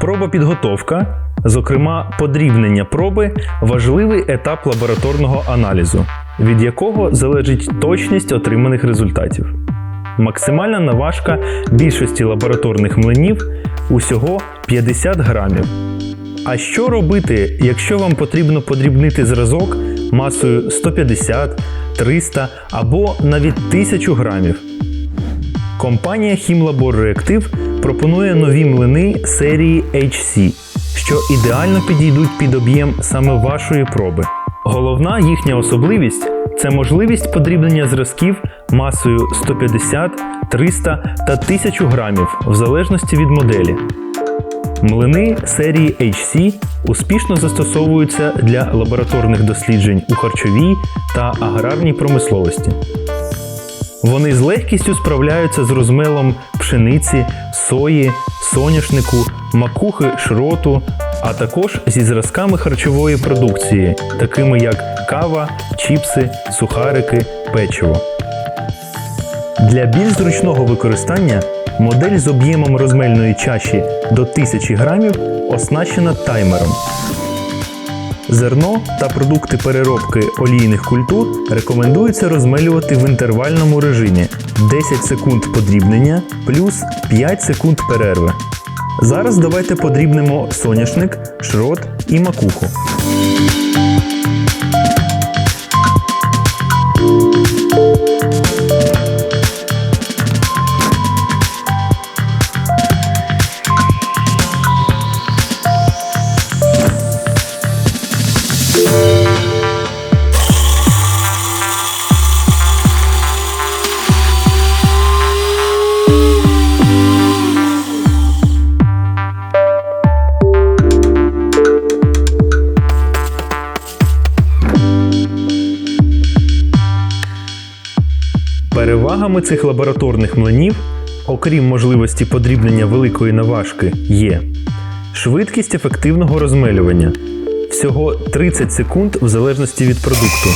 Пробопідготовка, зокрема подрібнення проби, важливий етап лабораторного аналізу, від якого залежить точність отриманих результатів. Максимальна наважка більшості лабораторних млинів усього 50 грамів. А що робити, якщо вам потрібно подрібнити зразок масою 150, 300 або навіть 1000 грамів? Компанія Хімлабор Реактив пропонує нові млини серії HC, що ідеально підійдуть під об'єм саме вашої проби. Головна їхня особливість це можливість подрібнення зразків масою 150, 300 та 1000 грамів в залежності від моделі. Млини серії HC успішно застосовуються для лабораторних досліджень у харчовій та аграрній промисловості. Вони з легкістю справляються з розмелом пшениці, сої, соняшнику, макухи, шроту, а також зі зразками харчової продукції, такими як кава, чіпси, сухарики, печиво. Для більш зручного використання модель з об'ємом розмельної чаші до 1000 грамів оснащена таймером. Зерно та продукти переробки олійних культур рекомендується розмелювати в інтервальному режимі 10 секунд подрібнення плюс 5 секунд перерви. Зараз давайте подрібнемо соняшник, шрот і макуху. Перевагами цих лабораторних млинів, окрім можливості подрібнення великої наважки, є швидкість ефективного розмелювання. Всього 30 секунд в залежності від продукту,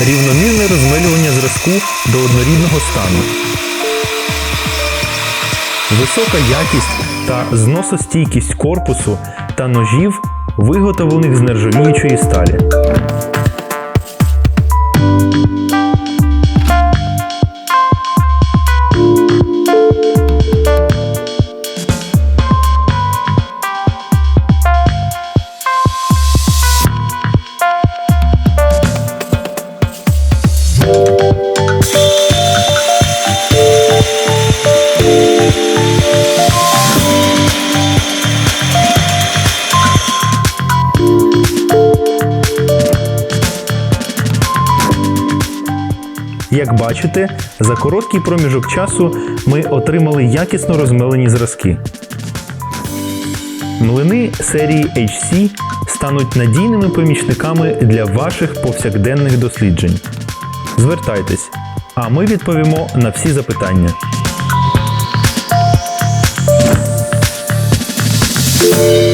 рівномірне розмелювання зразку до однорідного стану, висока якість та зносостійкість корпусу та ножів, виготовлених з нержавіючої сталі. Як бачите, за короткий проміжок часу ми отримали якісно розмелені зразки. Млини серії HC стануть надійними помічниками для ваших повсякденних досліджень. Звертайтесь, а ми відповімо на всі запитання. Thank you.